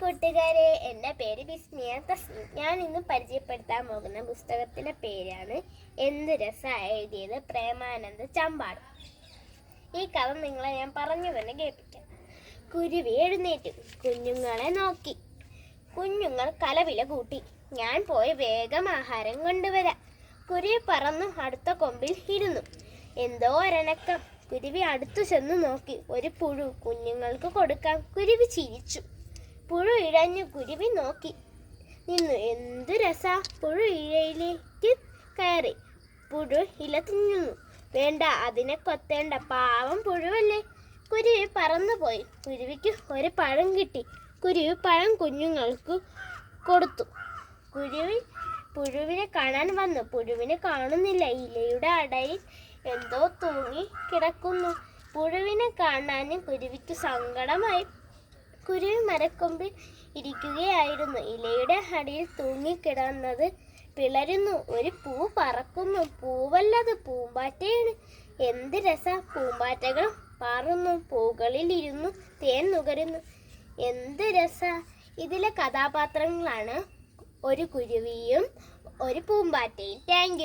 കൂട്ടുകാരെ എന്റെ പേര് വിസ്മിയ തസ്മി. ഞാൻ ഇന്ന് പരിചയപ്പെടുത്താൻ പോകുന്ന പുസ്തകത്തിന്റെ പേരാണ് എന്ത് രസ എഴുതിയത് പ്രേമാനന്ദ ചമ്പാട്. ഈ കഥ നിങ്ങളെ ഞാൻ പറഞ്ഞു തന്നെ കേൾപ്പിക്കാം. കുരുവി എഴുന്നേറ്റു. കുഞ്ഞുങ്ങളെ നോക്കി. കുഞ്ഞുങ്ങൾ കലവില കൂട്ടി. ഞാൻ പോയി വേഗം ആഹാരം കൊണ്ടുവരാം. കുരുവി പറന്നു അടുത്ത കൊമ്പിൽ ഇരുന്നു. എന്തോ ഒരനക്കം. കുരുവി അടുത്തു ചെന്ന് നോക്കി. ഒരു പുഴു കുഞ്ഞുങ്ങൾക്ക് കൊടുക്കാം കുരുവി ചിരിച്ചു. പുഴു ഇഴഞ്ഞു കുരുവി നോക്കി. നിന്നു എന്തു രസ പുഴു ഇഴയിലേക്ക് കയറി. പുഴു ഇല തിന്നുന്നു. വേണ്ട അതിനെ കൊത്തേണ്ട. പാവം പുഴുവല്ലേ? കുരുവി പറന്നുപോയി. കുരുവിക്ക് ഒരു പഴം കിട്ടി. കുരുവി പഴം കുഞ്ഞുങ്ങൾക്ക് കൊടുത്തു. കുരുവി പുഴുവിനെ കാണാൻ വന്നു. പുഴുവിനെ കാണുന്നില്ല. ഇലയുടെ അടയിൽ എന്തോ തൂങ്ങി കിടക്കുന്നു. പുഴുവിനെ കാണാനും കുരുവിക്ക് സങ്കടമായി. കുരുവി മരക്കൊമ്പിൽ ഇരിക്കുകയായിരുന്നു. ഇലയുടെ അടിയിൽ തൂങ്ങിക്കിടന്നത് പിളരുന്നു. ഒരു പൂ പറക്കുന്നു. പൂവല്ലത് പൂമ്പാറ്റയാണ്. എന്ത് രസ. പൂമ്പാറ്റകൾ പാറുന്നു. പൂകളിൽ ഇരുന്നു തേൻ നുകരുന്നു. എന്ത് രസ. ഇതിലെ കഥാപാത്രങ്ങളാണ് ഒരു കുരുവിയും ഒരു പൂമ്പാറ്റയും. താങ്ക്